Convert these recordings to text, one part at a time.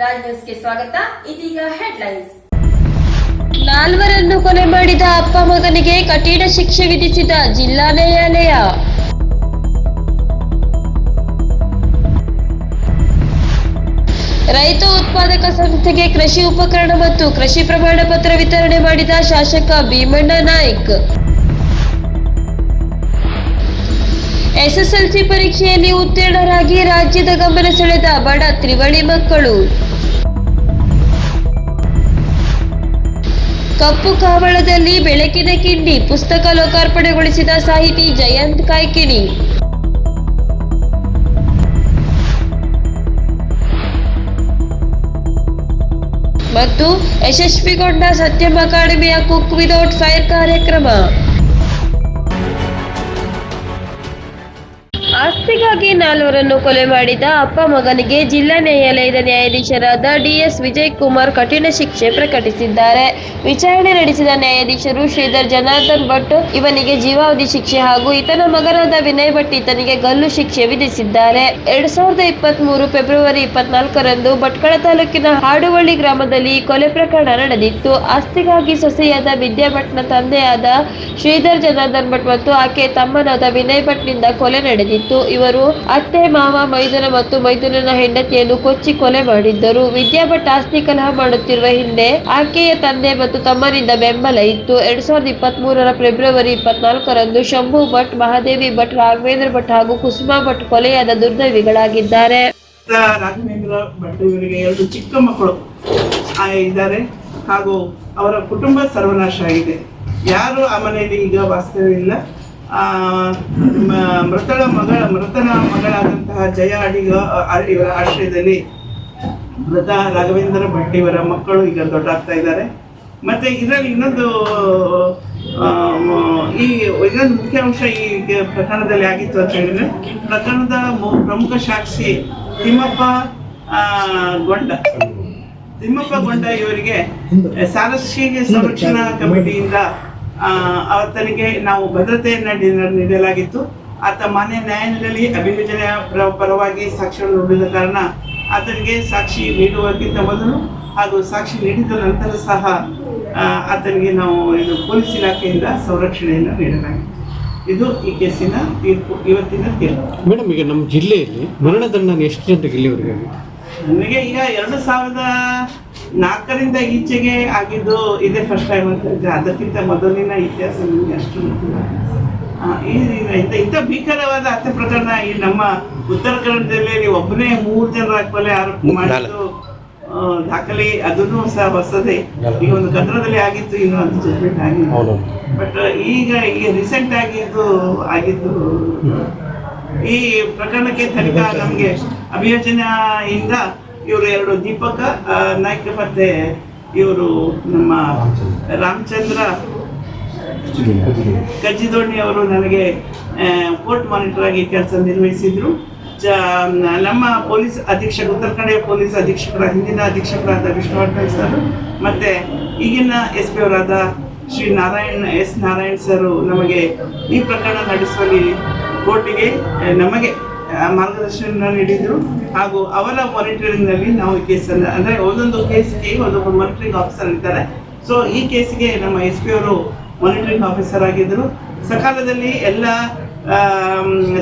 ನಮಸ್ಕಾರ ರಾಜ್ ನ್ಯೂಸ್ಗೆ ಸ್ವಾಗತ. ಇದೀಗ ಹೆಡ್ಲೈನ್ಸ್. ನಾಲ್ವರನ್ನು ಕೊಲೆ ಮಾಡಿದ ಅಪ್ಪ ಮಗನಿಗೆ ಕಠಿಣ ಶಿಕ್ಷೆ ವಿಧಿಸಿದ ಜಿಲ್ಲಾ ನ್ಯಾಯಾಲಯ. ರೈತ ಉತ್ಪಾದಕ ಸಂಸ್ಥೆಗೆ ಕೃಷಿ ಉಪಕರಣ ಮತ್ತು ಕೃಷಿ ಪ್ರಮಾಣ ಪತ್ರ ವಿತರಣೆ ಮಾಡಿದ ಶಾಸಕ ಭೀಮಣ್ಣ ನಾಯ್ಕ್. ಎಸ್ಎಸ್ಎಲ್ಸಿ ಪರೀಕ್ಷೆಯಲ್ಲಿ ಉತ್ತೀರ್ಣರಾಗಿ ರಾಜ್ಯದ ಗಮನ ಸೆಳೆದ ಬಡ ತ್ರಿವಳಿ ಮಕ್ಕಳು. ಕಪ್ಪು ಕಾವಳದಲ್ಲಿ ಬೆಳಕಿನ ಕಿಂಡಿ ಪುಸ್ತಕ ಲೋಕಾರ್ಪಣೆಗೊಳಿಸಿದ ಸಾಹಿತಿ ಜಯಂತ್ ಕಾಯ್ಕಿಣಿ. ಮತ್ತು ಯಶಸ್ವಿಗೊಂಡ ಸತ್ಯಂ ಅಕಾಡೆಮಿಯ ಕುಕ್ ವಿದೌಟ್ ಫೈರ್ ಕಾರ್ಯಕ್ರಮ. ಆಸ್ತಿಗಾಗಿ ನಾಲ್ವರನ್ನು ಕೊಲೆ ಮಾಡಿದ ಅಪ್ಪ ಮಗನಿಗೆ ಜಿಲ್ಲಾ ನ್ಯಾಯಾಲಯದ ನ್ಯಾಯಾಧೀಶರಾದ ಡಿಎಸ್ ವಿಜಯ್ ಕುಮಾರ್ ಕಠಿಣ ಶಿಕ್ಷೆ ಪ್ರಕಟಿಸಿದ್ದಾರೆ. ವಿಚಾರಣೆ ನಡೆಸಿದ ನ್ಯಾಯಾಧೀಶರು ಶ್ರೀಧರ್ ಜನಾರ್ದನ್ ಭಟ್, ಇವನಿಗೆ ಜೀವಾವಧಿ ಶಿಕ್ಷೆ ಹಾಗೂ ಇತನ ಮಗನಾದ ವಿನಯ್ ಭಟ್ ಈತನಿಗೆ ಗಲ್ಲು ಶಿಕ್ಷೆ ವಿಧಿಸಿದ್ದಾರೆ. ಎರಡ್ ಸಾವಿರದ ಇಪ್ಪತ್ತ್ ಮೂರು ಫೆಬ್ರವರಿ ಇಪ್ಪತ್ನಾಲ್ಕರಂದು ಭಟ್ಕಳ ತಾಲೂಕಿನ ಹಾಡುವಳ್ಳಿ ಗ್ರಾಮದಲ್ಲಿ ಕೊಲೆ ಪ್ರಕರಣ ನಡೆದಿತ್ತು. ಆಸ್ತಿಗಾಗಿ ಸೊಸೆಯಾದ ವಿದ್ಯಾ ಭಟ್ನ ತಂದೆಯಾದ ಶ್ರೀಧರ್ ಜನಾರ್ದನ್ ಭಟ್ ಮತ್ತು ಆಕೆ ತಮ್ಮನಾದ ವಿನಯ್ ಭಟ್ನಿಂದ ಕೊಲೆ ನಡೆದಿತ್ತು. ಇವರು ಅತ್ತೆ ಮಾವ ಮೈದುನ ಮತ್ತು ಮೈದುನನ ಹೆಂಡತಿಯನ್ನು ಕೊಚ್ಚಿ ಕೊಲೆ ಮಾಡಿದ್ದರು. ವಿದ್ಯಾಭಟ್ ಆಸ್ತಿ ಕಲಹ ಮಾಡುತ್ತಿರುವ ಹಿಂದೆ ಆಕೆಯ ತಂದೆ ಮತ್ತು ತಮ್ಮನಿಂದ ಬೆಂಬಲ ಇತ್ತು. ಎರಡ್ ಸಾವಿರದ ಇಪ್ಪತ್ತ್ ಮೂರರ ಫೆಬ್ರವರಿ ಇಪ್ಪತ್ನಾಲ್ಕರಂದು ಶಂಭು ಭಟ್ ಮಹಾದೇವಿ ಭಟ್ ರಾಘವೇಂದ್ರ ಭಟ್ ಹಾಗೂ ಕುಸುಮಾ ಭಟ್ ಕೊಲೆಯಾದ ದುರ್ದೈವಿಗಳಾಗಿದ್ದಾರೆ. ರಾಘವೇಂದ್ರ ಭಟ್ ಇವರಿಗೆ ಎರಡು ಚಿಕ್ಕ ಮಕ್ಕಳು ಇದ್ದಾರೆ. ಹಾಗೂ ಅವರ ಕುಟುಂಬ ಸರ್ವನಾಶ ಆಗಿದೆ. ಯಾರು ಆ ಮನೆಯಲ್ಲಿ ಈಗ ವಾಸ್ತವ್ಯವಿಲ್ಲ ಆ, ಮ- ಮೃತಳ ಮಗಳ ಮೃತನ ಮಗಳಾದಂತಹ ಜಯ ಅಡಿಗ ಇವರ ಆಶ್ರಯದಲ್ಲಿ ಮೃತ ರಾಘವೇಂದ್ರ ಭಟ್ ಇವರ ಮಕ್ಕಳು ಈಗ ದೊಡ್ಡಾಗ್ತಾ ಇದ್ದಾರೆ. ಮತ್ತೆ ಇದರಲ್ಲಿ ಇನ್ನೊಂದು ಈ ಇನ್ನೊಂದು ಮುಖ್ಯ ಅಂಶ ಈ ಪ್ರಕರಣದಲ್ಲಿ ಆಗಿತ್ತು ಅಂತ ಹೇಳಿದ್ರೆ ಪ್ರಕರಣದ ಪ್ರಮುಖ ಸಾಕ್ಷಿ ತಿಮ್ಮಪ್ಪ ಗೊಂಡ. ತಿಮ್ಮಪ್ಪ ಗೊಂಡ ಇವರಿಗೆ ಸಾರಸ್ಯ ಸಂರಕ್ಷಣಾ ಕಮಿಟಿಯಿಂದ ಆತನಿಗೆ ನಾವು ಭದ್ರತೆಯನ್ನು ನೀಡಲಾಗಿತ್ತು. ಆತ ಮಾನ್ಯ ನ್ಯಾಯಾಲಯದಲ್ಲಿ ಅಭಿಯೋಜನೆಯ ಪರ- ಪರವಾಗಿ ಸಾಕ್ಷ್ಯವನ್ನು ನೋಡಿದ ಕಾರಣ ಆತನಿಗೆ ಸಾಕ್ಷಿ ನೀಡುವುದಕ್ಕಿಂತ ಮೊದಲು ಹಾಗೂ ಸಾಕ್ಷಿ ನೀಡಿದ ನಂತರ ಸಹ ಆತನಿಗೆ ನಾವು ಇದು ಪೊಲೀಸ್ ಇಲಾಖೆಯಿಂದ ಸಂರಕ್ಷಣೆಯನ್ನು ನೀಡಲಾಗಿತ್ತು. ಇದು ಈ ಕೇಸಿನ ತೀರ್ಪು. ಇವತ್ತಿನ ತೀರ್ಪು. ಮೇಡಮ್ ಈಗ ನಮ್ಮ ಜಿಲ್ಲೆಯಲ್ಲಿ ಮರಣದಂಡ ಎಷ್ಟು ಜನರಿಗೆ ಇಲ್ಲಿವರೆಗೆ? ನನಗೆ ಈಗ ಎರಡು ಸಾವಿರದ ನಾಲ್ಕರಿಂದ ಈಚೆಗೆ ಆಗಿದ್ದು ಇದೇ ಫಸ್ಟ್ ಟೈಮ್ ಅಂತ ಹೇಳಿದ್ರೆ ಅದಕ್ಕಿಂತ ಮೊದಲಿನ ಇತಿಹಾಸ ನಿಮಗೆ ಅಷ್ಟು ಗೊತ್ತಿಲ್ಲ. ಈ ಇಂಥ ಇಂಥ ಭೀಕರವಾದ ಹತ್ಯೆ ಪ್ರಕರಣ ಈ ನಮ್ಮ ಉತ್ತರ ಕನ್ನಡದಲ್ಲಿ ಒಬ್ಬನೇ ಮೂರು ಜನರ ಕೊಲೆ ಆರೋಪ ಮಾಡಿದ್ದು ದಾಖಲೆ ಅದನ್ನು ಸಹ ಹೊಸದೇ. ಈ ಒಂದು ಕನ್ನಡದಲ್ಲಿ ಆಗಿತ್ತು ಇನ್ನು ಅಂತ ಜಡ್ಜ್ಮೆಂಟ್ ಆಗಿಲ್ಲ. ಬಟ್ ಈಗ ಈಗ ರೀಸೆಂಟ್ ಆಗಿ ಇದು ಆಗಿದ್ದು ಈ ಪ್ರಕರಣಕ್ಕೆ ತನಿಖಾ ನಮಗೆ ಅಭಿಯೋಜನೆಯಿಂದ ಇವರು ಎರಡು ದೀಪಕ ನಾಯ್ಕ ಮತ್ತೆ ಇವರು ನಮ್ಮ ರಾಮಚಂದ್ರ ಕಜ್ಜಿದೋಣಿ ಅವರು ನನಗೆ ಕೋರ್ಟ್ ಮಾನಿಟರ್ ಆಗಿ ಕೆಲಸ ನಿರ್ವಹಿಸಿದ್ರು. ಜ ನಮ್ಮ ಪೊಲೀಸ್ ಅಧೀಕ್ಷಕ, ಉತ್ತರ ಕನ್ನಡ ಪೊಲೀಸ್ ಅಧೀಕ್ಷಕರ, ಹಿಂದಿನ ಅಧೀಕ್ಷಕರಾದ ವಿಷ್ಣುವರ್ಧನ್ ಸರ್, ಮತ್ತೆ ಈಗಿನ ಎಸ್ ಪಿ ಅವರಾದ ಶ್ರೀ ನಾರಾಯಣ್, ಎಸ್ ನಾರಾಯಣ್ ಸರ್ ನಮಗೆ ಈ ಪ್ರಕರಣ ನಡೆಸುವಲ್ಲಿ ಕೋರ್ಟಿಗೆ ನಮಗೆ ಮಾರ್ಗದರ್ಶನ ನೀಡಿದ್ರು. ಹಾಗೂ ಅವರ ಮಾನಿಟರಿಂಗ್ನಲ್ಲಿ ನಾವು ಕೇಸನ್ನು ಅಂದರೆ ಒಂದೊಂದು ಕೇಸ್ಗೆ ಒಂದೊಂದು ಮಾನಿಟರಿಂಗ್ ಆಫೀಸರ್ ಇರ್ತಾರೆ ಸೊ ಈ ಕೇಸಿಗೆ ನಮ್ಮ ಎಸ್ ಪಿ ಅವರು ಮಾನಿಟರಿಂಗ್ ಆಫೀಸರ್ ಆಗಿದ್ದರು. ಸಕಾಲದಲ್ಲಿ ಎಲ್ಲ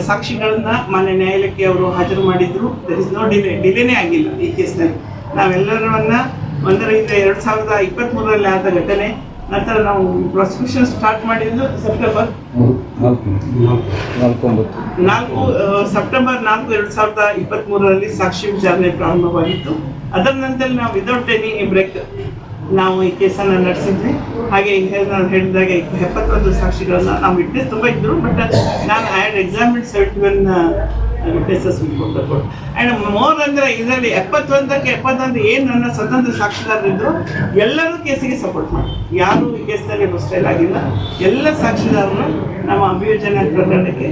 ಸಾಕ್ಷಿಗಳನ್ನ ಮಾನ್ಯ ನ್ಯಾಯಾಲಯಕ್ಕೆ ಅವರು ಹಾಜರು ಮಾಡಿದ್ರು. ದರ್ ಇಸ್ ನೋ ಡಿಲೇ ಡಿಲೇನೇ ಆಗಿಲ್ಲ ಈ ಕೇಸ್ನಲ್ಲಿ ನಾವೆಲ್ಲರನ್ನ ಒಂದರಿಂದ ಎರಡು ಸಾವಿರದ ಇಪ್ಪತ್ತ್ಮೂರರಲ್ಲಿ ಆದ ಘಟನೆ ನಂತರ ನಾವು ಪ್ರಾಸಿಕ್ಯೂಷನ್ ಸ್ಟಾರ್ಟ್ ಮಾಡಿದ್ದು ಸೆಪ್ಟೆಂಬರ್ ನಾಲ್ಕು ಸೆಪ್ಟೆಂಬರ್ ನಾಲ್ಕು ಎರಡು ಸಾವಿರದ ಇಪ್ಪತ್ತ್ಮೂರರಲ್ಲಿ ಸಾಕ್ಷಿ ವಿಚಾರಣೆ ಪ್ರಾರಂಭವಾಗಿತ್ತು. ಅದರ ನಂತರ ನಾವು ವಿದೌಟ್ ಎನಿ ಬ್ರೇಕ್ ನಾವು ಈ ಕೇಸನ್ನು ನಡೆಸಿದ್ವಿ. ಹಾಗೆ ನಾನು ಹೇಳಿದಾಗ ಎಪ್ಪತ್ತೊಂದು ಸಾಕ್ಷಿಗಳನ್ನು ನಾವು ವಿಟ್ನೆಸ್ ತುಂಬ ಇದ್ದರು ಬಟ್ ನಾನು I had examined seventy one witnesses ಕೊಟ್ಟು ಆ್ಯಂಡ್ ಮೋರ್ ಅಂದರೆ ಇದರಲ್ಲಿ ಎಪ್ಪತ್ತೊಂದಕ್ಕೆ ಎಪ್ಪತ್ತೊಂದು ಏನು ನನ್ನ ಸ್ವತಂತ್ರ ಸಾಕ್ಷಿದಾರರಿದ್ದು ಎಲ್ಲರೂ ಕೇಸಿಗೆ ಸಪೋರ್ಟ್ ಮಾಡಿ. ಯಾರು ಈ ಕೇಸಲ್ಲಿ ಮುಸ್ಟೈಲ್ ಆಗಿಲ್ಲ. ಎಲ್ಲ ಸಾಕ್ಷಿದಾರರು ನಮ್ಮ ಅಭಿಯೋಜನೆ ಪ್ರಕರಣಕ್ಕೆ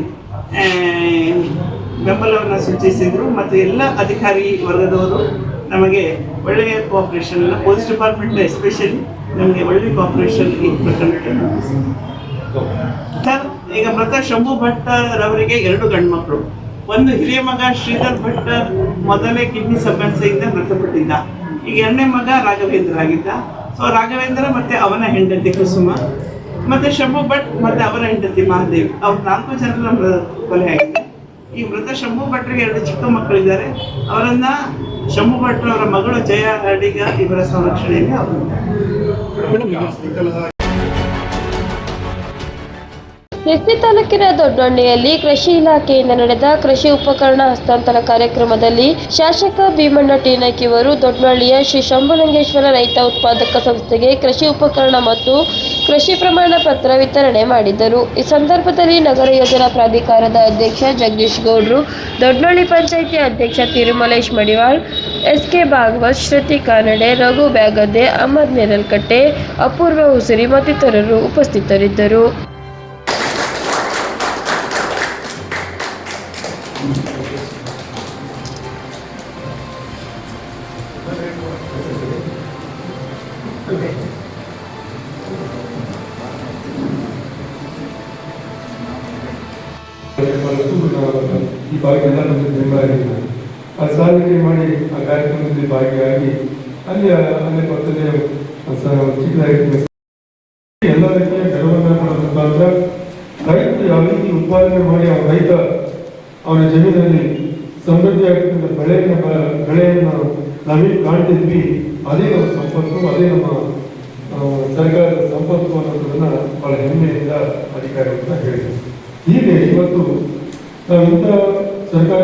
ಬೆಂಬಲವನ್ನು ಸೂಚಿಸಿದರು. ಮತ್ತು ಎಲ್ಲ ಅಧಿಕಾರಿ ವರ್ಗದವರು ನಮಗೆ ಒಳ್ಳೆಯ ಕೋಆಪ್ರೇಷನ್ ಪೊಲೀಸ್ ಡಿಪಾರ್ಟ್ಮೆಂಟ್ ಎಸ್ಪೆಷಲಿ ನಮಗೆ ಒಳ್ಳೆಯ ಕೋಆಪ್ರೇಷನ್ ಈ ಪ್ರಕರಣಕ್ಕೆ. ಸರ್ ಈಗ ಮೃತ ಶಂಭು ಭಟ್ಟರವರಿಗೆ ಎರಡು ಗಂಡು ಮಕ್ಕಳು ಒಂದು ಹಿರಿಯ ಮಗ ಶ್ರೀಧರ್ ಭಟ್ ಮೊದಲೇ ಕಿಡ್ನಿ ಸಮಸ್ಯೆಯಿಂದ ಮೃತಪಟ್ಟಿದ್ದ. ಈಗ ಎರಡನೇ ಮಗ ರಾಘವೇಂದ್ರ ಆಗಿದ್ದ. ಸೊ ರಾಘವೇಂದ್ರ ಮತ್ತೆ ಅವನ ಹೆಂಡತಿ ಕುಸುಮ, ಮತ್ತೆ ಶಂಭು ಭಟ್ ಮತ್ತೆ ಅವರ ಹೆಂಡತಿ ಮಹಾದೇವಿ. ಅವ್ರ ನಾಲ್ಕು ಜನರ ಕೊಲೆ ಆಗಿದೆ. ಈ ಮೃತ ಶಂಭು ಭಟ್ರಿಗೆ ಎರಡು ಚಿಕ್ಕ ಮಕ್ಕಳಿದ್ದಾರೆ. ಅವರನ್ನ ಶಂಭು ಭಟ್ರ ಅವರ ಮಗಳು ಜಯ ಅಡಿಗ ಇವರ ಸಂರಕ್ಷಣೆಯಲ್ಲಿ ಅವರು ಎಸ್ಸಿ ತಾಲೂಕಿನ ದೊಡ್ಡೊಣ್ಣೆಯಲ್ಲಿ ಕೃಷಿ ಇಲಾಖೆಯಿಂದ ನಡೆದ ಕೃಷಿ ಉಪಕರಣ ಹಸ್ತಾಂತರ ಕಾರ್ಯಕ್ರಮದಲ್ಲಿ ಶಾಸಕ ಭೀಮಣ್ಣ ಟೀನಕಿ ಅವರು ದೊಡ್ಡಹಳ್ಳಿಯ ಶ್ರೀ ಶಂಭುಲಿಂಗೇಶ್ವರ ರೈತ ಉತ್ಪಾದಕ ಸಂಸ್ಥೆಗೆ ಕೃಷಿ ಉಪಕರಣ ಮತ್ತು ಕೃಷಿ ಪ್ರಮಾಣ ಪತ್ರ ವಿತರಣೆ ಮಾಡಿದರು ಈ ಸಂದರ್ಭದಲ್ಲಿ ನಗರ ಯೋಜನಾ ಪ್ರಾಧಿಕಾರದ ಅಧ್ಯಕ್ಷ ಜಗದೀಶ್ ಗೌಡ್ರು, ದೊಡ್ಡಹಳ್ಳಿ ಪಂಚಾಯಿತಿ ಅಧ್ಯಕ್ಷ ತಿರುಮಲೇಶ್ ಮಡಿವಾಳ್ ಎಸ್ ಕೆ ಭಾಗವತ್, ಶ್ರುತಿ ಕಾನಡೆ, ರಘು ಬ್ಯಾಗದ್ದೆ, ಅಹಮದ್ ನೆರಲ್ಕಟ್ಟೆ, ಅಪೂರ್ವ ಉಸಿರಿ ಮತ್ತಿತರರು ಉಪಸ್ಥಿತರಿದ್ದರು. ಈ ಭಾಗ್ಯ ಎಲ್ಲ ನಮಗೆ ಬೆಂಬಲಿಲ್ಲ ಆ ಸಾಧನೆ ಮಾಡಿ ಆ ಕಾರ್ಯಕ್ರಮದಲ್ಲಿ ಭಾಗಿಯಾಗಿ ಅಲ್ಲಿ ಅಲ್ಲೇ ಪಕ್ಕದಲ್ಲಿ ಚಿಕ್ಕದಾಗಿ ಎಲ್ಲ ರೀತಿಯ ಮಾಡೋದ್ರ ಮುಖಾಂತರ ರೈತ ಯಾವ ರೀತಿ ಉತ್ಪಾದನೆ ಮಾಡಿ ಆ ರೈತ ಅವನ ಜಮೀನಲ್ಲಿ ಸಮೃದ್ಧಿ ಆಗ್ತಕ್ಕಂಥ ಬೆಳೆಯನ್ನು ಬೆಳೆಯನ್ನು ನಾವೇನು ಕಾಣ್ತಿದ್ವಿ, ಅದೇ ನಮ್ಮ ಸಂಪತ್ತು, ಅದೇ ನಮ್ಮ ಸರ್ಕಾರದ ಸಂಪತ್ತು ಅನ್ನೋದನ್ನ ಬಹಳ ಹೆಮ್ಮೆಯಿಂದ ಅಧಿಕಾರಿಗಳನ್ನ ಹೇಳಿದರು. ಹೀಗೆ ಇವತ್ತು ನಾವು ಇಂಥ ಸರ್ಕಾರ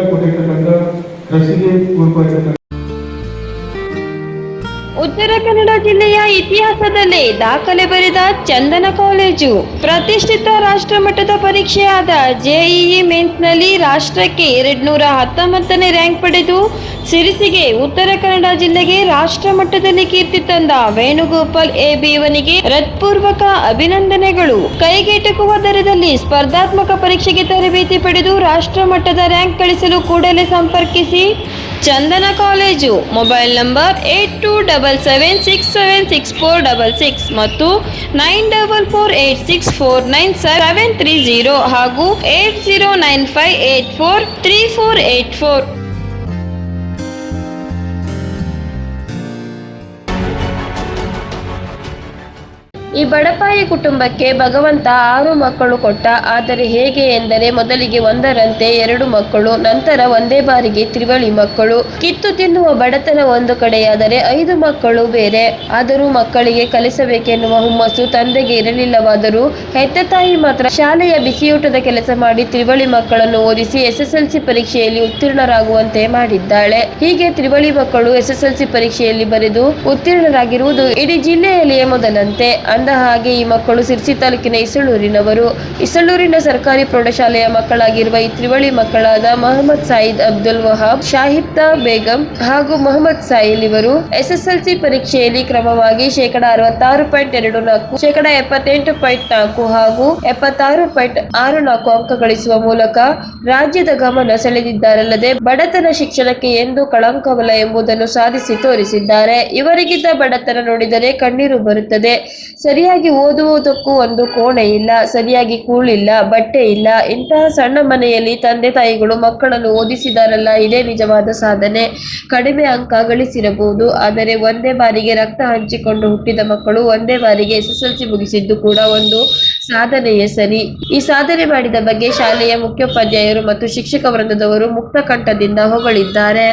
ಉತ್ತರ ಕನ್ನಡ ಜಿಲ್ಲೆಯ ಇತಿಹಾಸದಲ್ಲೇ ದಾಖಲೆ ಬರೆದ ಚಂದನ ಕಾಲೇಜು. ಪ್ರತಿಷ್ಠಿತ ರಾಷ್ಟ್ರ ಮಟ್ಟದ ಪರೀಕ್ಷೆಯಾದ ಜೆಇಇ ಮೇನ್ಸ್ನಲ್ಲಿ ರಾಷ್ಟ್ರಕ್ಕೆ ಎರಡ್ನೂರ ಹತ್ತೊಂಬತ್ತನೇ ರ್ಯಾಂಕ್ ಪಡೆದು ಸಿರಿಸಿಗೆ ಉತ್ತರ ಕನ್ನಡ ಜಿಲ್ಲೆಗೆ ರಾಷ್ಟ್ರ ಮಟ್ಟದಲ್ಲಿ ಕೀರ್ತಿ ತಂದ ವೇಣುಗೋಪಾಲ್ ಎ ಬಿವನಿಗೆ ಹೃತ್ಪೂರ್ವಕ ಅಭಿನಂದನೆಗಳು. ಕೈಗೆಟಕುವ ದರದಲ್ಲಿ ಸ್ಪರ್ಧಾತ್ಮಕ ಪರೀಕ್ಷೆಗೆ ತರಬೇತಿ ಪಡೆದು ರಾಷ್ಟ್ರ ಮಟ್ಟದ ರ್ಯಾಂಕ್ ಗಳಿಸಲು ಕೂಡಲೇ ಸಂಪರ್ಕಿಸಿ Chandana college. Mobile number eight two double seven six seven six four double six ಮತ್ತು nine double four eight six four nine seven three zero ಹಾಗೂ eight zero nine five eight four three four eight four. ಈ ಬಡಪಾಯಿ ಕುಟುಂಬಕ್ಕೆ ಭಗವಂತ ಆರು ಮಕ್ಕಳು ಕೊಟ್ಟ. ಆದರೆ ಹೇಗೆ ಎಂದರೆ ಮೊದಲಿಗೆ ಒಂದರಂತೆ ಎರಡು ಮಕ್ಕಳು, ನಂತರ ಒಂದೇ ಬಾರಿಗೆ ತ್ರಿವಳಿ ಮಕ್ಕಳು. ಕಿತ್ತು ತಿನ್ನುವ ಬಡತನ ಒಂದು ಕಡೆಯಾದರೆ ಐದು ಮಕ್ಕಳು ಬೇರೆ. ಆದರೂ ಮಕ್ಕಳಿಗೆ ಕಲಿಸಬೇಕೆನ್ನುವ ಹುಮ್ಮಸ್ಸು ತಂದೆಗೆ ಇರಲಿಲ್ಲವಾದರೂ ಹೆತ್ತ ತಾಯಿ ಮಾತ್ರ ಶಾಲೆಯ ಬಿಸಿಯೂಟದ ಕೆಲಸ ಮಾಡಿ ತ್ರಿವಳಿ ಮಕ್ಕಳನ್ನು ಓದಿಸಿ ಎಸ್ಎಸ್ಎಲ್ಸಿ ಪರೀಕ್ಷೆಯಲ್ಲಿ ಉತ್ತೀರ್ಣರಾಗುವಂತೆ ಮಾಡಿದ್ದಾಳೆ. ಹೀಗೆ ತ್ರಿವಳಿ ಮಕ್ಕಳು ಎಸ್ಎಸ್ಎಲ್ಸಿ ಪರೀಕ್ಷೆಯಲ್ಲಿ ಬರೆದು ಉತ್ತೀರ್ಣರಾಗಿರುವುದು ಇಡೀ ಜಿಲ್ಲೆಯಲ್ಲಿಯೇ ಮೊದಲಂತೆ. ಅಂದ ಹಾಗೆ ಈ ಮಕ್ಕಳು ಸಿರ್ಸಿ ತಾಲೂಕಿನ ಇಸಳೂರಿನವರು. ಇಸಳೂರಿನ ಸರ್ಕಾರಿ ಪ್ರೌಢಶಾಲೆಯ ಮಕ್ಕಳಾಗಿರುವ ಈ ತ್ರಿವಳಿ ಮಕ್ಕಳಾದ ಮೊಹಮ್ಮದ್ ಸಾಯಿದ್ ಅಬ್ದುಲ್ ವಹಾಬ್ ಶಾಹಿಬ್ತಾ ಬೇಗಂ ಹಾಗೂ ಮೊಹಮ್ಮದ್ ಸಾಯಿಲ್ ಇವರು ಎಸ್ಎಸ್ಎಲ್ಸಿ ಪರೀಕ್ಷೆಯಲ್ಲಿ ಕ್ರಮವಾಗಿ ಶೇಕಡ ಅರವತ್ತಾರು ಪಾಯಿಂಟ್ ಎರಡು ನಾಲ್ಕು, ಶೇಕಡ ಎಪ್ಪತ್ತೆಂಟು ಪಾಯಿಂಟ್ ನಾಲ್ಕು ಹಾಗೂ ಎಪ್ಪತ್ತಾರು ಪಾಯಿಂಟ್ ಆರು ನಾಲ್ಕು ಅಂಕ ಗಳಿಸುವ ಮೂಲಕ ರಾಜ್ಯದ ಗಮನ ಸೆಳೆದಿದ್ದಾರಲ್ಲದೆ ಬಡತನ ಶಿಕ್ಷಣಕ್ಕೆ ಎಂದು ಕಳಂಕವಲ್ಲ ಎಂಬುದನ್ನು ಸಾಧಿಸಿ ತೋರಿಸಿದ್ದಾರೆ. ಇವರಿಗಿದ್ದ ಬಡತನ ನೋಡಿದರೆ ಕಣ್ಣೀರು ಬರುತ್ತದೆ. ಸರಿಯಾಗಿ ಓದುವುದಕ್ಕೂ ಒಂದು ಕೋಣೆ ಇಲ್ಲ, ಸರಿಯಾಗಿ ಕೂಳಿಲ್ಲ ಬಟ್ಟೆ ಇಲ್ಲ, ಇಂತಹ ಸಣ್ಣ ಮನೆಯಲ್ಲಿ ತಂದೆ ತಾಯಿಗಳು ಮಕ್ಕಳನ್ನು ಓದಿಸಿದಾರಲ್ಲ, ಇದೇ ನಿಜವಾದ ಸಾಧನೆ. ಕಡಿಮೆ ಅಂಕ ಗಳಿಸಿರಬಹುದು, ಆದರೆ ಒಂದೇ ಬಾರಿಗೆ ರಕ್ತ ಹಂಚಿಕೊಂಡು ಹುಟ್ಟಿದ ಮಕ್ಕಳು ಒಂದೇ ಬಾರಿಗೆ ಎಸ್ಎಸ್ಎಲ್ಸಿ ಮುಗಿಸಿದ್ದು ಕೂಡ ಒಂದು ಸಾಧನೆಯೇ ಸರಿ. ಈ ಸಾಧನೆ ಮಾಡಿದ ಬಗ್ಗೆ ಶಾಲೆಯ ಮುಖ್ಯೋಪಾಧ್ಯಾಯರು ಮತ್ತು ಶಿಕ್ಷಕ ವೃಂದದವರು ಮುಕ್ತ ಕಂಠದಿಂದ ಹೊಗಳಿದ್ದಾರೆ.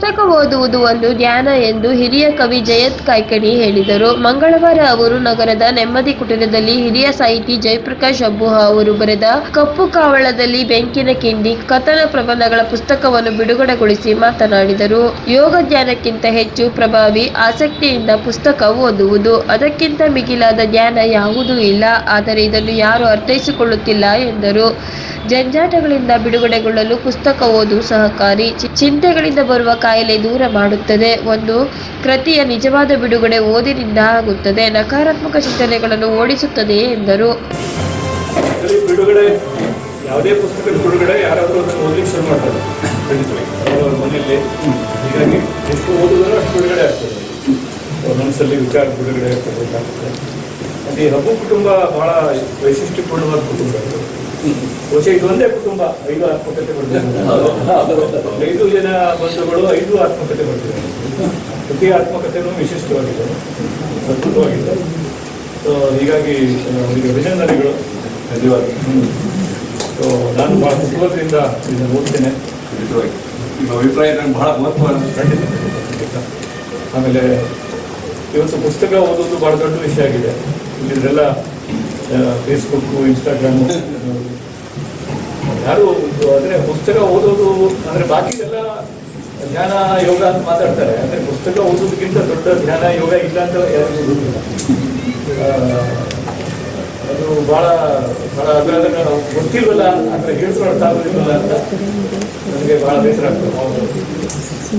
ಪುಸ್ತಕ ಓದುವುದು ಒಂದು ಧ್ಯಾನ ಎಂದು ಹಿರಿಯ ಕವಿ ಜಯತ್ ಕಾಯ್ಕಣಿ ಹೇಳಿದರು. ಮಂಗಳವಾರ ಅವರು ನಗರದ ನೆಮ್ಮದಿ ಕುಟೀರದಲ್ಲಿ ಹಿರಿಯ ಸಾಹಿತಿ ಜಯಪ್ರಕಾಶ್ ಅಬ್ಬುಹ ಅವರು ಬರೆದ ಕಪ್ಪು ಕಾವಳದಲ್ಲಿ ಬೆಂಕಿನ ಕಿಂಡಿ, ಕಥನ ಪ್ರಬಂಧಗಳ ಪುಸ್ತಕವನ್ನು ಬಿಡುಗಡೆಗೊಳಿಸಿ ಮಾತನಾಡಿದರು. ಯೋಗ ಧ್ಯಾನಕ್ಕಿಂತ ಹೆಚ್ಚು ಪ್ರಭಾವಿ ಆಸಕ್ತಿಯಿಂದ ಪುಸ್ತಕ ಓದುವುದು. ಅದಕ್ಕಿಂತ ಮಿಗಿಲಾದ ಧ್ಯಾನ ಯಾವುದೂ ಇಲ್ಲ. ಆದರೆ ಇದನ್ನು ಯಾರು ಅರ್ಥೈಸಿಕೊಳ್ಳುತ್ತಿಲ್ಲ ಎಂದರು. ಜಂಜಾಟಗಳಿಂದ ಬಿಡುಗಡೆಗೊಳ್ಳಲು ಪುಸ್ತಕ ಓದು ಸಹಕಾರಿ. ಚಿಂತೆಗಳಿಂದ ಬರುವ ಕಾಯಿಲೆ ದೂರ ಮಾಡುತ್ತದೆ. ಒಂದು ಕೃತಿಯ ನಿಜವಾದ ಬಿಡುಗಡೆ ಓದಿನಿಂದ ಆಗುತ್ತದೆ. ನಕಾರಾತ್ಮಕ ಚಿಂತನೆಗಳನ್ನು ಓಡಿಸುತ್ತದೆ ಎಂದರು. ಬಿಡುಗಡೆ, ಯಾವುದೇ ಪುಸ್ತಕದ ಬಿಡುಗಡೆ ಯಾರಾದರೂ ಓದಲಿಕ್ಕೆ ಶುರು ಮಾಡ್ತಾರೆ. ಮನೆಯಲ್ಲಿ, ಹೀಗಾಗಿ ಎಷ್ಟು ಓದಿದ್ರು ಅಷ್ಟು ಬಿಡುಗಡೆ ಆಗ್ತದೆ. ಮನಸ್ಸಲ್ಲಿ ವಿಚಾರ ಬಿಡುಗಡೆ ಆಗ್ತದೆ ಅದೇ ರಘು ಕುಟುಂಬ ಬಹಳ ವೈಶಿಷ್ಟ್ಯಪೂರ್ಣವಾದ ಕುಟುಂಬ ಬಹುಶಃ ಇದು ಒಂದೇ ಕುಟುಂಬ ಐದು ಆತ್ಮಕತೆ ಕೊಡ್ತಾರೆ ಐದು ಜನ ಬಂಧುಗಳು ಐದು ಆತ್ಮಕತೆ ಕೊಡ್ತಾರೆ ಪ್ರತಿ ಆತ್ಮಕತೆನೂ ವಿಶಿಷ್ಟವಾಗಿದೆ. ಅದ್ಭುತವಾಗಿದೆ. ಸೊ ಹೀಗಾಗಿ ಅವರಿಗೆ ಅಭಿನಂದನೆಗಳು. ಧನ್ಯವಾದ ಸೊ ನಾನು ಬಹಳ ಸುಖದಿಂದ ಇದನ್ನು ಓದ್ತೇನೆ. ಖಂಡಿತವಾಗಿ. ನಿಮ್ಮ ಅಭಿಪ್ರಾಯ ನನಗೆ ಬಹಳ ಮಹತ್ವ ಖಂಡಿತ. ಆಮೇಲೆ ಇವತ್ತು ಪುಸ್ತಕ ಓದೋದು ಬಹಳ ದೊಡ್ಡ ವಿಷಯ ಆಗಿದೆ. ಇದರೆಲ್ಲ ಫೇಸ್ಬುಕ್ಕು ಇನ್ಸ್ಟಾಗ್ರಾಮು ಯಾರು ಅಂದ್ರೆ ಪುಸ್ತಕ ಓದೋದು ಅಂದರೆ ಎಲ್ಲ ಧ್ಯಾನ ಯೋಗ ಅಂತ ಮಾತಾಡ್ತಾರೆ. ಅಂದರೆ ಪುಸ್ತಕ ಓದೋದಕ್ಕಿಂತ ದೊಡ್ಡ ಧ್ಯಾನ ಯೋಗ ಇಲ್ಲ ಅಂತ ಯಾರು ಅದು ಬಹಳ ಬಹಳ ಅದರ ಗೊತ್ತಿಲ್ವಲ್ಲ ಅಂದರೆ ಹೇಳ್ಕೊಳ್ತಾ ಆಗೋದಿಲ್ಲ ಅಂತ ನನಗೆ ಬಹಳ ಬೇಸರ ಆಗ್ತದೆ.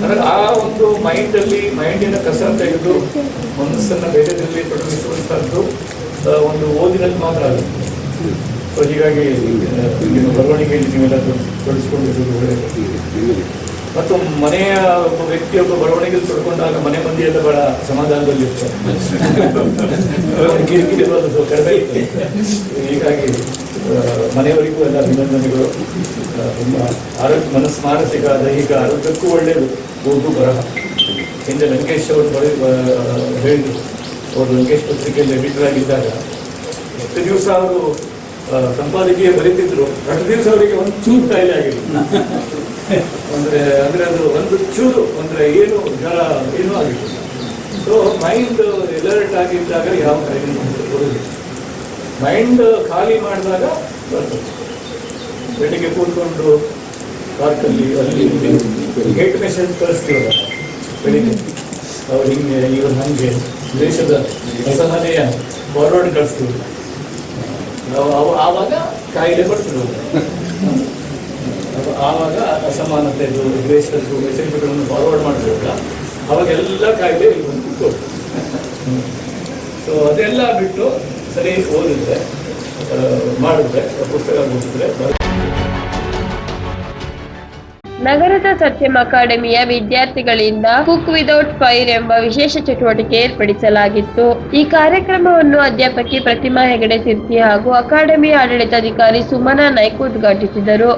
ಅಂದರೆ ಆ ಒಂದು ಮೈಂಡಲ್ಲಿ ಮೈಂಡಿನ ಕಸ ತೆಗೆದು ಮನಸ್ಸನ್ನು ಬೇರೆ ತೊಡಗಿಸುವ ಒಂದು ಓದಿನಲ್ಲಿ ಮಾತ್ರ ಆಗುತ್ತೆ ಸೊ ಹೀಗಾಗಿ ನಿಮ್ಮ ಬರವಣಿಗೆಯಲ್ಲಿ ನೀವೆಲ್ಲ ತೊಡಿಸ್ಕೊಂಡಿರೋದು ಒಳ್ಳೆಯದು ಮತ್ತು ಮನೆಯ ಒಬ್ಬ ವ್ಯಕ್ತಿಯೊಬ್ಬ ಬರವಣಿಗೆಯಲ್ಲಿ ತೊಡ್ಕೊಂಡಾಗ ಮನೆ ಮಂದಿ ಎಲ್ಲ ಬಹಳ ಸಮಾಧಾನದಲ್ಲಿ ಇರ್ತಾರೆ. ಹೀಗಾಗಿ ಮನೆಯವರಿಗೂ ಎಲ್ಲ ಅಭಿನಂದನೆಗಳು. ತುಂಬ ಆರೋಗ್ಯ ಮನಸ್ಸು ಮಾನಸಿಕ ದೈಹಿಕ ಆರೋಗ್ಯಕ್ಕೂ ಒಳ್ಳೆಯದು. ಓದು ಬರಹ ಹಿಂದೆ ಲಂಕೇಶ್ ಅವರು ಆ, ಹೇಳಿದರು. ಅವರು ಲಂಕೇಶ್ ಪತ್ರಿಕೆಯಲ್ಲಿ ಎಡಿಟರ್ ಎಷ್ಟು ದಿವಸ ಅವರು ಸಂಪಾದಕೀಯ ಬರೀತಿದ್ರು, ಎರಡು ದಿವಸ ಅವರಿಗೆ ಒಂದು ಚೂರು ಕಾಯಿಲೆ ಆಗಿದೆ ಅಂದ್ರೆ ಅಂದ್ರೆ ಅದು ಒಂದು ಚೂರು, ಅಂದ್ರೆ ಏನು ಜ್ವರ ಏನೂ ಆಗಿಲ್ಲ ಸೊ ಮೈಂಡ್ ಎಲರ್ಟ್ ಆಗಿದ್ದಾಗ ಯಾವ ಕಾಯಿಲೆ ಮೈಂಡ್ ಖಾಲಿ ಮಾಡಿದಾಗ ಬರ್ತದೆ. ಬೆಳಿಗ್ಗೆ ಕೂತ್ಕೊಂಡು ಪಾರ್ಕಲ್ಲಿ ಅಲ್ಲಿ ಹೇಟ್ ಮೆಸೇಜ್ ಕಳಿಸ್ತೀವಲ್ಲ ಬೆಳಿಗ್ಗೆ. ಅವ್ರು ಹಿಂಗೆ, ಇವ್ರು ಹಂಗೆ. ದೇಶದ ಅಸಹನೆಯ ಫಾರ್ವರ್ಡ್ ಕಳಿಸ್ತೀವಿ. ನಾವು ಅವು ಆವಾಗ ಕಾಯಿಲೆ ಬರ್ತದೆ ಅದು ಆವಾಗ ಅಸಮಾನತೆದು ದ್ವೇಷದ್ದು ಮೆಸೇಜ್ಗಳನ್ನು ಫಾರ್ವರ್ಡ್ ಮಾಡ್ತೀವಲ್ಲ ಅವಾಗೆಲ್ಲ ಕಾಯಿಲೆ ಬಂದು ಸೊ ಅದೆಲ್ಲ ಬಿಟ್ಟು ಸರಿ ಓದಿದ್ರೆ ಮಾಡಿದ್ರೆ ಪುಸ್ತಕ ಓದಿದ್ರೆ ನಗರದ ಸತ್ಯಂ ಅಕಾಡೆಮಿಯ ವಿದ್ಯಾರ್ಥಿಗಳಿಂದ ಕುಕ್ ವಿದೌಟ್ ಫೈರ್ ಎಂಬ ವಿಶೇಷ ಚಟುವಟಿಕೆ ಏರ್ಪಡಿಸಲಾಗಿತ್ತು. ಈ ಕಾರ್ಯಕ್ರಮವನ್ನು ಅಧ್ಯಾಪಕಿ ಪ್ರತಿಮಾ ಹೆಗಡೆ ಸಿರ್ತಿ ಹಾಗೂ ಅಕಾಡೆಮಿಯ ಆಡಳಿತಾಧಿಕಾರಿ ಸುಮನಾ ನಾಯ್ಕ ಉದ್ಘಾಟಿಸಿದರು.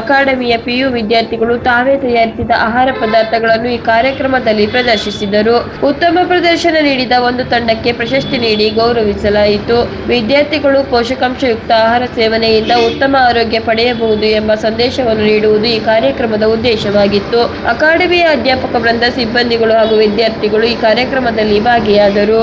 ಅಕಾಡೆಮಿಯ ಪಿಯು ವಿದ್ಯಾರ್ಥಿಗಳು ತಾವೇ ತಯಾರಿಸಿದ ಆಹಾರ ಪದಾರ್ಥಗಳನ್ನು ಈ ಕಾರ್ಯಕ್ರಮದಲ್ಲಿ ಪ್ರದರ್ಶಿಸಿದರು. ಉತ್ತಮ ಪ್ರದರ್ಶನ ನೀಡಿದ ಒಂದು ತಂಡಕ್ಕೆ ಪ್ರಶಸ್ತಿ ನೀಡಿ ಗೌರವಿಸಲಾಯಿತು. ವಿದ್ಯಾರ್ಥಿಗಳು ಪೋಷಕಾಂಶಯುಕ್ತ ಆಹಾರ ಸೇವನೆಯಿಂದ ಉತ್ತಮ ಆರೋಗ್ಯ ಪಡೆಯಬಹುದು ಎಂಬ ಸಂದೇಶವನ್ನು ನೀಡುವುದು ಈ ಕಾರ್ಯಕ್ರಮದ ಉದ್ದೇಶವಾಗಿತ್ತು. ಅಕಾಡೆಮಿಯ ಅಧ್ಯಾಪಕ ವೃಂದ ಸಿಬ್ಬಂದಿಗಳು ಹಾಗೂ ವಿದ್ಯಾರ್ಥಿಗಳು ಈ ಕಾರ್ಯಕ್ರಮದಲ್ಲಿ ಭಾಗಿಯಾದರು.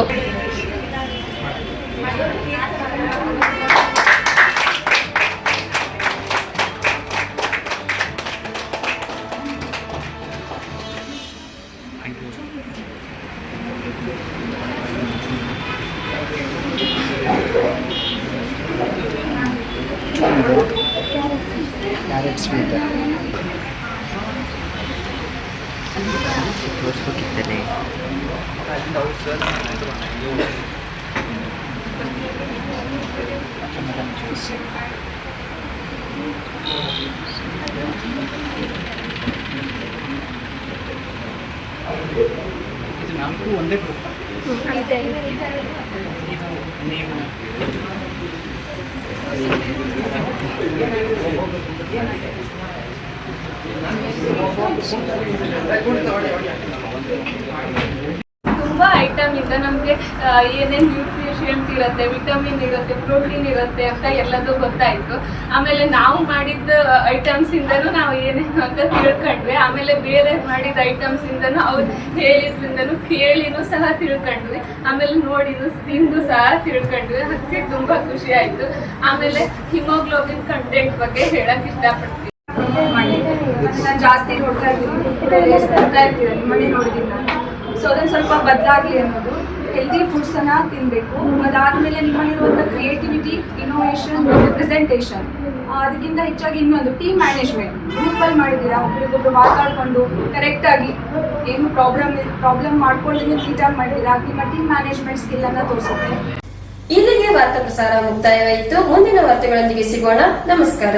ಏನೇನ್ ನ್ಯೂಟ್ರಿಷಿಯನ್ಸ್ ಇರುತ್ತೆ ವಿಟಮಿನ್ ಇರುತ್ತೆ ಪ್ರೋಟೀನ್ ಇರುತ್ತೆ ಅಂತ ಎಲ್ಲದೂ ಗೊತ್ತಾಯ್ತು. ಆಮೇಲೆ ನಾವು ಮಾಡಿದ್ದ ಐಟಮ್ಸ್ ಇಂದನೂ ನಾವು ಏನೇನು ಅಂತ ತಿಳ್ಕೊಂಡ್ವಿ. ಆಮೇಲೆ ಬೇರೆ ಮಾಡಿದ ಐಟಮ್ಸ್ ಇಂದನು ಅವ್ರು ಹೇಳಿದ್ರಿಂದನೂ ಕೇಳಿನೂ ಸಹ ತಿಳ್ಕೊಂಡ್ವಿ. ಆಮೇಲೆ ನೋಡಿನೂ, ತಿಂದು ಸಹ ತಿಳ್ಕೊಂಡ್ವಿ. ಅದಕ್ಕೆ ತುಂಬಾ ಖುಷಿ ಆಯ್ತು. ಆಮೇಲೆ ಹಿಮೋಗ್ಲೋಬಿನ್ ಕಂಟೆಂಟ್ ಬಗ್ಗೆ ಹೇಳಕ್ ನಾನು ಜಾಸ್ತಿ ನೋಡ್ತಾ ಅದನ್ನು ಸ್ವಲ್ಪ ಬದಲಾಗ್ಲಿ ಅನ್ನೋದು. ಹೆಲ್ದಿ ಫುಡ್ಸನ್ನು ತಿನ್ನಬೇಕು ಅದಾದಮೇಲೆ ನಿಮ್ಮಲ್ಲಿರುವಂಥ ಕ್ರಿಯೇಟಿವಿಟಿ ಇನೋವೇಷನ್ ಪ್ರೆಸೆಂಟೇಷನ್ ಅದಕ್ಕಿಂತ ಹೆಚ್ಚಾಗಿ ಇನ್ನೊಂದು ಟೀಮ್ ಮ್ಯಾನೇಜ್ಮೆಂಟ್ ಗ್ರೂಪಲ್ಲಿ ಮಾಡಿದ್ದೀರಾ? ಒಬ್ರಿಗೊಬ್ರು ಮಾತಾಡಿಕೊಂಡು ಕರೆಕ್ಟಾಗಿ ಏನು ಪ್ರಾಬ್ಲಮ್ ಪ್ರಾಬ್ಲಮ್ ಮಾಡ್ಕೊಂಡು ನೀಟಾಗಿ ಮಾಡಿದ್ದೀರಾ ನಿಮ್ಮ ಟೀಮ್ ಮ್ಯಾನೇಜ್ಮೆಂಟ್ ಸ್ಕಿಲ್ಲನ್ನು ತೋರಿಸುತ್ತೆ. ಇಲ್ಲಿಗೆ ವಾರ್ತಾ ಪ್ರಸಾರ ಮುಕ್ತಾಯವಾಯಿತು. ಮುಂದಿನ ವಾರ್ತೆಗಳೊಂದಿಗೆ ಸಿಗೋಣ. ನಮಸ್ಕಾರ.